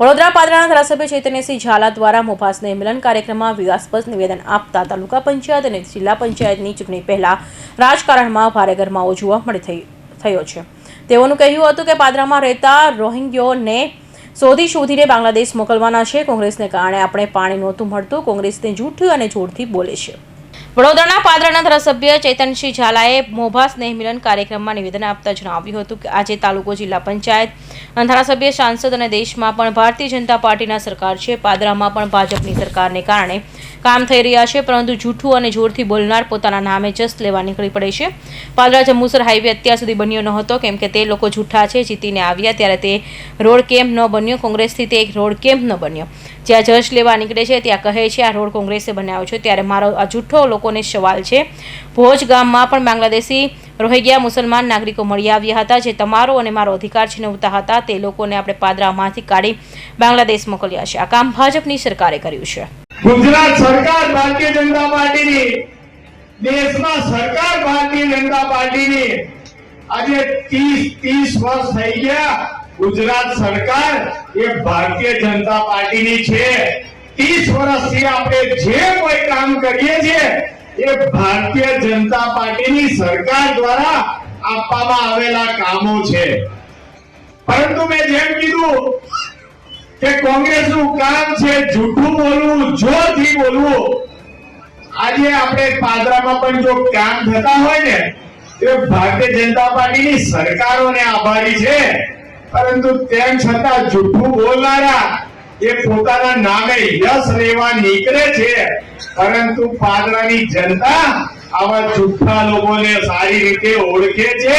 વડોદરા પાદરાના ધારાસભ્ય ચૈતન્યસિંહ ઝાલા દ્વારા મોભાસને મિલન કાર્યક્રમમાં વિવાદસ્પદ નિવેદન આપતા તાલુકા પંચાયત અને જિલ્લા પંચાયતની ચૂંટણી પહેલા રાજકારણમાં ભારે ગરમાવો જોવા મળી થયો છે. તેઓનું કહેવું હતું કે પાદરામાં રહેતા રોહિંગ્યોને શોધી શોધીને બાંગ્લાદેશ મોકલવાના છે. કોંગ્રેસને કારણે આપણે પાણી નહોતું મળતું. કોંગ્રેસને જૂઠ અને જોરથી બોલે છે. વડોદરાના પાદરાના ધારાસભ્ય ચેતનસિંહ ઝાલાએ મોભા સ્નેહ મિલન કાર્યક્રમમાં નિવેદન આપતા જણાવ્યું હતું કે આજે તાલુકો જિલ્લા પંચાયત ધારાસભ્ય, સાંસદ અને દેશમાં પણ ભારતીય જનતા પાર્ટીના સરકાર છે. પાદરામાં પણ ભાજપની સરકારને કારણે કામ થઈ રહ્યા છે, પરંતુ જૂઠું અને જોરથી બોલનાર પોતાના નામે જસ્ટ લેવા નીકળી પડે છે. પાદરા જંબુસર હાઈવે અત્યાર સુધી બન્યો ન હતો, કેમ કે તે લોકો જૂઠા છે, જીતીને આવ્યા ત્યારે તે રોડ કેમ્પ ન બન્યો. કોંગ્રેસથી તે એક રોડ કેમ્પ ન બન્યો. જ્યાં જશ લેવા નીકળે છે, ત્યાં કહે છે, આ રોડ કોંગ્રેસે બનાવ્યો છે. ત્યારે મારો આ જૂઠો લોકોને સવાલ છે. ભોજ ગામમાં પણ બાંગ્લાદેશી રોહિંગ્યા મુસલમાન નાગરિકો મળી આવ્યા હતા, જે તમારો અને મારો અધિકાર છીનવતા હતા. તે લોકોને આપણે પાદરામાંથી કાઢી બાંગ્લાદેશ મોકલ્યા છે. આ કામ ભાજપની સરકારે કર્યું છે. ગુજરાત સરકાર ભારતીય જનતા પાર્ટીની, દેશમાં સરકાર ભારતીય જનતા પાર્ટીની આજે ત્રીસ ત્રીસ વર્ષ થઈ ગયા. ગુજરાત સરકાર એ ભારતીય જનતા પાર્ટીની છે. ત્રીસ વર્ષથી આપણે જે કોઈ કામ કરીએ છીએ, એ ભારતીય જનતા પાર્ટીની સરકાર દ્વારા આપવામાં આવેલા કામો છે. પરંતુ મેં જેમ કીધું કે કોંગ્રેસનું કામ છે જૂઠું બોલવું, જોરથી બોલવું. આજે આપણે પાદરામાં પણ જો કામ થતા હોય ને એ ભારતીય જનતા પાર્ટીની સરકારોને આભારી છે. પરંતુ તેમ છતાં જૂઠું બોલનારા એ પોતાના નામે યશ લેવા નીકળે છે. પરંતુ પાદરાની જનતા આવા જૂઠા લોકોને સારી રીતે ઓળખે છે.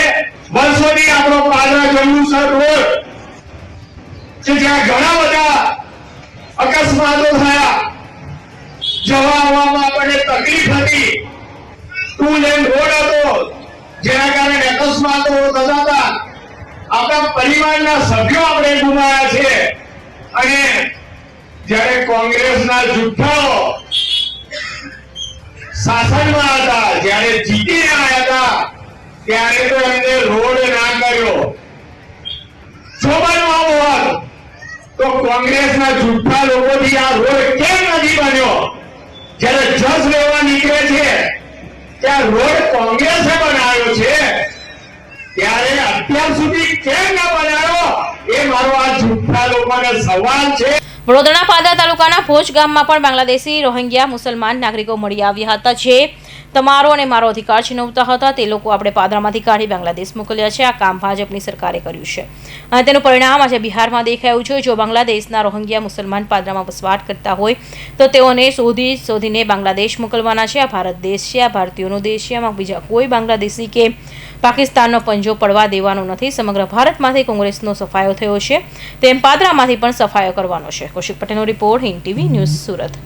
વર્ષોથી આપણો પાદરા જંબુસર રોડ કે જ્યાં ઘણા બધા અકસ્માતો થયા. જવા આવવામાં આપણને તકલીફ હતી. ટુ લેન રોડ હતો. જેના કારણે અકસ્માતો થતા આપણા પરિવારના સભ્યો આપણે ગુમાયા છે. અને જ્યારે કોંગ્રેસના જુઠ્ઠાઓ શાસનમાં હતા, જ્યારે જીતીને આવ્યા હતા, ત્યારે તો એમને રોડ ના કર્યો. જોવાનું હોત તો કોંગ્રેસના જુઠ્ઠા લોકોથી આ રોડ કેમ નથી બન્યો? જ્યારે જસ લેવા નીકળે છે, ત્યાં રોડ કોંગ્રેસે બનાવ્યો છે. અત્યાર સુધી કેમ ના બનાવ્યો? એ મારો આ જૂઠા લોકોને સવાલ છે. વડોદરાના પાદરા તાલુકાના ભોજ ગામમાં પણ બાંગ્લાદેશી રોહિંગ્યા મુસલમાન નાગરિકો મળી આવ્યા હતા, જે તમારો અને મારો અધિકાર છીનવતા હતા, તે લોકો આપણે પાદરામાંથી કાઢી બાંગ્લાદેશ મોકલ્યા છે. આ કામ ભાજપની સરકારે કર્યું છે. અને તેનું પરિણામ આજે બિહારમાં દેખાયું છે. જો બાંગ્લાદેશના રોહિંગ્યા મુસલમાન પાદરામાં વસવાટ કરતા હોય, તો તેઓને શોધી શોધીને બાંગ્લાદેશ મોકલવાના છે. આ ભારત દેશ છે. આ ભારતીયોનો દેશ છે. આમાં બીજા કોઈ બાંગ્લાદેશી કે પાકિસ્તાનનો પંજો પડવા દેવાનો નથી. સમગ્ર ભારતમાંથી કોંગ્રેસનો સફાયો થયો છે. તેમ પાદરામાંથી પણ સફાયો કરવાનો છે. કૌશિક પટેલનો report Hind TV news Surat.